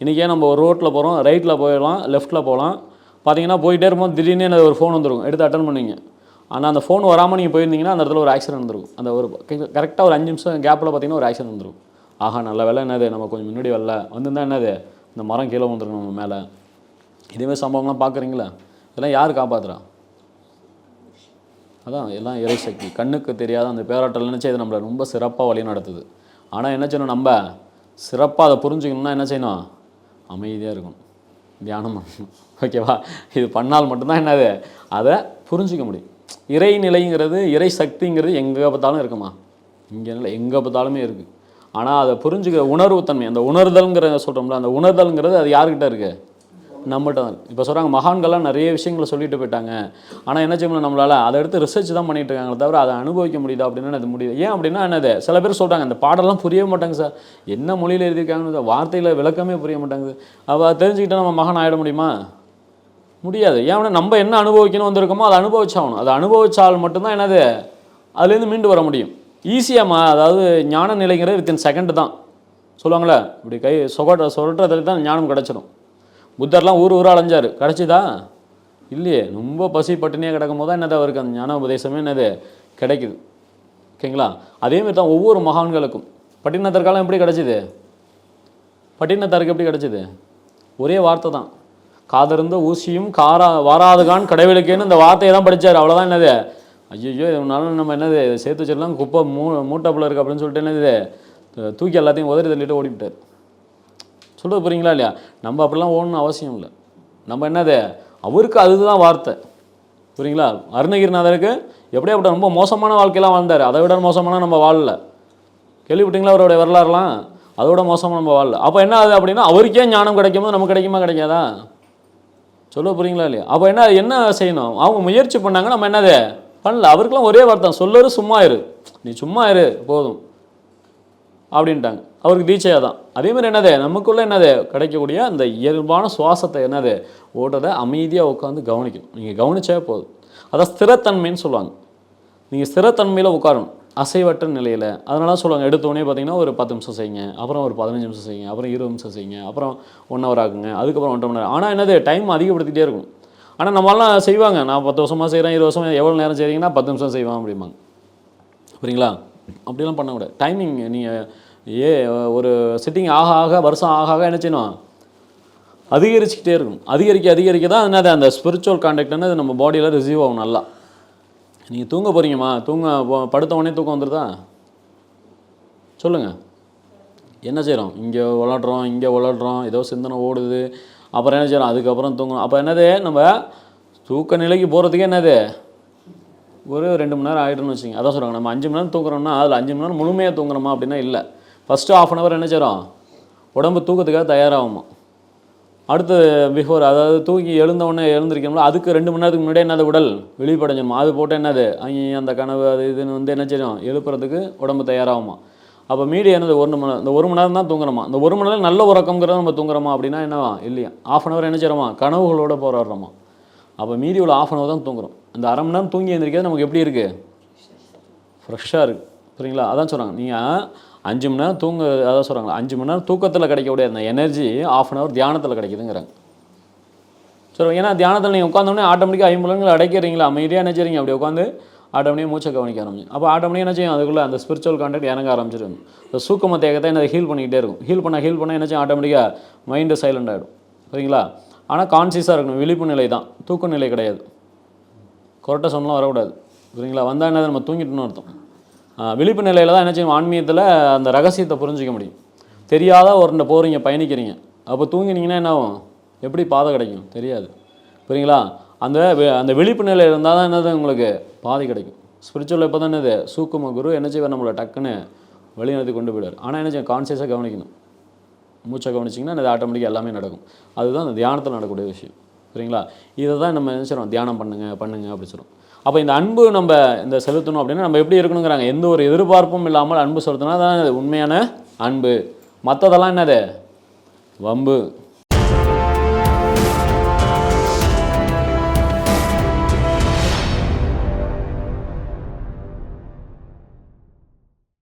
இன்றைக்கே நம்ம ஒரு ரோட்டில் போகிறோம் ரைட்டில் போயிடலாம் லெஃப்ட்டில் போகலாம். பார்த்தீங்கன்னா போயிட்டே இருப்போம் திடீர்னு எனக்கு ஒரு ஃபோன் வந்துருக்கும் எடுத்து அட்டன் பண்ணுவீங்க ஆனால் அந்த ஃபோன் வராமல் நீங்கள் போயிருந்தீங்கன்னா அந்த இடத்துல ஒரு ஆக்சிடென்ட் வந்துருக்கும். அந்த ஒரு கரெக்டாக ஒரு அஞ்சு நிமிஷம் கேப்பில் பார்த்தீங்கன்னா ஒரு ஆக்சிடென்ட் வந்துருக்கும். ஆஹா நல்ல வேலை என்னது? நம்ம கொஞ்சம் முன்னாடி வரல. வந்துருந்தா என்னது? இந்த மரம் கீழே வந்துருக்கும் நம்ம மேலே. இதேமாதிரி சம்பவம்லாம் பார்க்குறீங்களா? இதெல்லாம் யார் காப்பாற்றுறா அதான் எல்லாம் இறைசக்தி கண்ணுக்கு தெரியாத அந்த பேராட்டல் நினச்சி அது நம்மளை ரொம்ப சிறப்பாக வழி நடத்துது. ஆனால் என்ன செய்யணும் நம்ம? சிறப்பாக அதை புரிஞ்சுக்கணும்னா என்ன செய்யணும்? அமைதியாக இருக்கணும். தியானம் பண்ணணும். ஓகேவா இது பண்ணால் மட்டும்தான் என்னது? அதை புரிஞ்சிக்க முடியும். இறைநிலைங்கிறது இறை சக்திங்கிறது எங்கே பார்த்தாலும் இருக்குமா? இங்கே இல்லை எங்கே பார்த்தாலுமே இருக்குது ஆனால் அதை புரிஞ்சுக்கிற உணர்வுத்தன்மை அந்த உணர்தல்ங்கிற சொல்கிறோம்ல அந்த உணர்தல்ங்கிறது அது யார்கிட்ட இருக்குது நம்மகிட்ட இப்போ சொல்கிறாங்க மகான்கள்லாம் நிறைய விஷயங்களை சொல்லிட்டு போயிட்டாங்க. ஆனால் என்ன செய்ய நம்மளால் அதை எடுத்து ரிசர்ச் தான் பண்ணிட்டு இருக்காங்களே தவிர அதை அனுபவிக்க முடியுது அப்படின்னு அது முடியுது ஏன் அப்படின்னா என்னது? சில பேர் சொல்கிறாங்க அந்த பாடலாம் புரியவே மாட்டாங்க சார். என்ன மொழியில் எழுதியிருக்காங்கன்னு வார்த்தையில் விளக்கமே புரிய மாட்டாங்குது. அவள் தெரிஞ்சுக்கிட்டா நம்ம மகன் ஆகிட முடியுமா? முடியாது. ஏன்னா நம்ம என்ன அனுபவிக்கணும் வந்திருக்கோமோ அதை அனுபவிச்சாகணும். அதை அனுபவிச்சால் மட்டும்தான் என்னது? அதுலேருந்து மீண்டு வர முடியும். ஈஸியாம்மா அதாவது ஞான நிலைங்கிறது வித்தின் செகண்ட் தான். சொல்லுவாங்களே இப்படி கை சொகட்ட சொல்கிறதுல தான் ஞானம் கிடச்சிடும் புத்தர்லாம் ஊர் ஊராக அலைஞ்சார். கிடச்சிதா இல்லையே. ரொம்ப பசி பட்டினியாக கிடக்கும் போது தான் என்னது அவருக்கு அந்த ஞான உபதேசமே என்னது கிடைக்குது. ஓகேங்களா? அதேமாதிரி தான் ஒவ்வொரு மகான்களுக்கும். பட்டினத்தற்காலம் எப்படி கிடச்சிது? பட்டினத்தாருக்கு எப்படி கிடச்சிது? ஒரே வார்த்தை தான். காதிருந்த ஊசியும் காரா வாராதுகான் கடவுளுக்கேன்னு இந்த வார்த்தையை தான் படிச்சார். அவ்வளோதான் என்னது? ஐயோ இதனால நம்ம என்னது சேர்த்து வச்சிடலாம். குப்பை மூ மூட்டாப்புல இருக்குது அப்படின்னு சொல்லிட்டு என்னது தூக்கி எல்லாத்தையும் உதறி தள்ளிட்டு ஓடிவிட்டார். சொல்றது புரியுங்களா இல்லையா? நம்ம அப்படிலாம் ஓடணும்னு அவசியம் இல்லை. நம்ம என்னது? அவருக்கு அதுதான் வார்த்தை. புரியுங்களா? அருணகிரிநாதருக்கு எப்படியாப்பட்ட ரொம்ப மோசமான வாழ்க்கையெல்லாம் வாழ்ந்தார். அதை விட மோசமான நம்ம வாழல. கேள்விப்பட்டீங்களா அவருடைய வரலாறுலாம்? அதோட மோசமாக நம்ம வாழல. அப்போ என்ன ஆகுது அப்படின்னா அவருக்கே ஞானம் கிடைக்கும் நமக்கு கிடைக்குமா கிடைக்காதா? சொல்ல புரியுங்களா இல்லையா? அப்போ என்ன என்ன செய்யணும்? அவங்க முயற்சி பண்ணாங்க நம்ம என்னது? பண்ணல. அவருக்கெல்லாம் ஒரே வார்த்தை சொல்லரு சும்மா இரு. நீ சும்மா இரு போதும். அப்படின்ட்டாங்க. அவருக்கு தீட்சையாக தான் அதே மாதிரி என்னது? நமக்குள்ளே என்னது? கிடைக்கக்கூடிய அந்த இயல்பான சுவாசத்தை என்னது? ஓடுறத அமைதியாக உட்காந்து கவனிக்கணும். நீங்கள் கவனிச்சே போதும். அதான் ஸ்திரத்தன்மைன்னு சொல்லுவாங்க. நீங்கள் ஸ்திரத்தன்மையில் உட்காரணும். அசைவற்ற நிலையில். அதனால சொல்லுவாங்க எடுத்தோடனே பார்த்தீங்கன்னா ஒரு பத்து நிமிஷம் செய்யுங்க. அப்புறம் ஒரு பதினஞ்சு நிமிஷம் செய்யுங்க. அப்புறம் இருபது நிமிஷம் செய்யுங்க. அப்புறம் ஒன் ஹவர் ஆகுங்க. அதுக்கப்புறம் ஒன்றரை மணி நேரம். ஆனால் என்னது? டைம் அதிகப்படுத்திட்டே இருக்கும். ஆனால் நம்மளாம் செய்வாங்க. நான் பத்து வருஷமாக செய்கிறேன் இருபது வருஷம் எவ்வளோ நேரம் செய்கிறீங்கன்னா பத்து நிமிஷம் செய்வான் அப்படிம்பாங்க. புரியுங்களா? அப்படிலாம் பண்ணக்கூடாது. டைமிங் நீங்கள் ஏ ஒரு சிட்டிங் ஆக ஆக வருஷம் ஆக ஆக என்ன செய்யணும்? அதிகரிச்சுக்கிட்டே இருக்கும். அதிகரிக்க அதிகரிக்க தான் என்னது அந்த ஸ்பிரிச்சுவல் கான்டாக்ட்னு அது நம்ம பாடியில் ரிசீவ் ஆகும் நல்லா. நீங்கள் தூங்க போகிறீங்கம்மா தூங்க படுத்த உடனே தூக்கம் வந்துடுதா சொல்லுங்கள் என்ன செய்கிறோம் இங்கே விளாட்றோம் இங்கே விளாட்றோம் ஏதோ சிந்தனை ஓடுது. அப்புறம் என்ன செய்கிறோம் அதுக்கப்புறம் தூங்கணும். அப்போ என்னது நம்ம தூக்க நிலைக்கு போகிறதுக்கே என்னது? ஒரு ரெண்டு மணி நேரம் ஆகிடும்னு வச்சுங்க அதான் சொல்கிறாங்க நம்ம அஞ்சு மணி நேரம் தூங்குறோம்னா அதில் அஞ்சு மணி நேரம் முழுமையாக தூங்குறோமா அப்படின்னா இல்லை. ஃபஸ்ட்டு ஆஃப் அன் ஹவர் என்ன செய்கிறோம் உடம்பு தூக்கத்துக்காக தயாராகுமா? அடுத்து பிஃபோர் அதாவது தூக்கி எழுந்த உடனே எழுந்திருக்கணும்ல அதுக்கு ரெண்டு மணி நேரத்துக்கு முன்னாடியே என்னது உடல் வெளிப்படைஞ்சிருமா? அது போட்டு என்னது? அங்கே அந்த கனவு அது இதுன்னு வந்து என்ன செய்யும் எழுப்புறதுக்கு உடம்பு தயாராகுமா? அப்போ மீடி என்னது? ஒரு மணி இந்த ஒரு மணி நேரம் தான் தூங்குறோமா? இந்த ஒரு மணி நேரம் நல்ல உறக்கங்கிறத நம்ம தூங்குறோமா அப்படின்னா என்னவா இல்லையா. ஆஃப் அன் ஹவர் என்ன செய்கிறோமா கனவுகளோட போராடுறோமா. அப்போ மீதி உள்ள ஆஃப் அன் ஹவர் தான் தூங்குறோம். இந்த அரை மணி நேரம் தூங்கி எழுந்திரிக்கிறது நமக்கு எப்படி இருக்குது ஃப்ரெஷ்ஷாக இருக்குது சரிங்களா அதான் சொல்கிறாங்க நீங்கள் அஞ்சு மணி நேரம் தூங்க அதான் சொல்கிறாங்க அஞ்சு மணி நேரம் தூக்கத்தில் கிடைக்கக்கூடிய அந்த எனர்ஜி ஆஃப் அன் ஹவர் தியானத்தில் கிடைக்குதுங்கிறாங்க. சரி ஏன்னா தியானத்தில் நீங்கள் உட்காந்தோடனே ஆட்டோமேட்டிக்காக ஐம்புலங்கள் அடைக்கிறீங்களா? அமைதியாக என்ன அப்படி உட்காந்து ஆட்டோமேட்டிக்காக மூச்சை கவனிக்க ஆரம்பிச்சு அப்போ ஆட்டோமேட்டிக்காக என்ன செய்யும்? அதுக்குள்ளே அந்த ஸ்பிரிச்சுவல் கான்டாக்ட் இறங்க ஆரம்பிச்சிடும் இந்த சூக்கம தேக்கத்தை என்ன ஹீல் பண்ணிக்கிட்டே இருக்கும். ஹீல் பண்ண ஹீல் பண்ணால் என்ன செய்யும்? ஆட்டோமேட்டிக்காக மைண்டு சைலண்ட் ஆகிடும் சரிங்களா ஆனால் கான்சியஸாக இருக்கணும். விழிப்பு நிலை தான். தூக்க நிலை கிடையாது. கொரட்டை சொன்னலாம் வரக்கூடாது. சரிங்களா வந்தால் என்னது? நம்ம தூங்கிட்டுன்னு அர்த்தம். விழிப்பு நிலையில் தான் என்ன செய்யும்? ஆன்மீகத்தில் அந்த ரகசியத்தை புரிஞ்சிக்க முடியும். தெரியாத ஒருண்ட போகிறீங்க பயணிக்கிறீங்க. அப்போ தூங்கினீங்கன்னா என்ன ஆகும்? எப்படி பாதை கிடைக்கும்? தெரியாது. புரியுங்களா? அந்த அந்த விழிப்பு நிலை இருந்தால் தான் என்னது உங்களுக்கு? பாதை கிடைக்கும். ஸ்பிரிச்சுவல் இப்போ தான் என்னது? சூக்கும குரு என்ன செய்வார்? நம்மளை டக்குன்னு வழிநடத்தி கொண்டு போயிடுவார். ஆனால் என்ன செய்யும்? கான்சியஸாக கவனிக்கணும். மூச்சை கவனிச்சிங்கன்னா அது ஆட்டோமேட்டிக்காக எல்லாமே நடக்கும். அதுதான் அந்த தியானத்தில் நடக்கக்கூடிய விஷயம். சரிங்களா இதை தான் நம்ம என்ன செய்கிறோம் தியானம் பண்ணுங்கள் பண்ணுங்கள் அப்படி சொல்கிறோம் அப்போ இந்த அன்பு நம்ம இந்த செலுத்தணும் அப்படின்னா நம்ம எப்படி இருக்கணுங்கிறாங்க. எந்த ஒரு எதிர்பார்ப்பும் இல்லாமல் அன்பு செலுத்தினா தான் அது உண்மையான அன்பு. மற்றதெல்லாம் என்னது? வம்பு.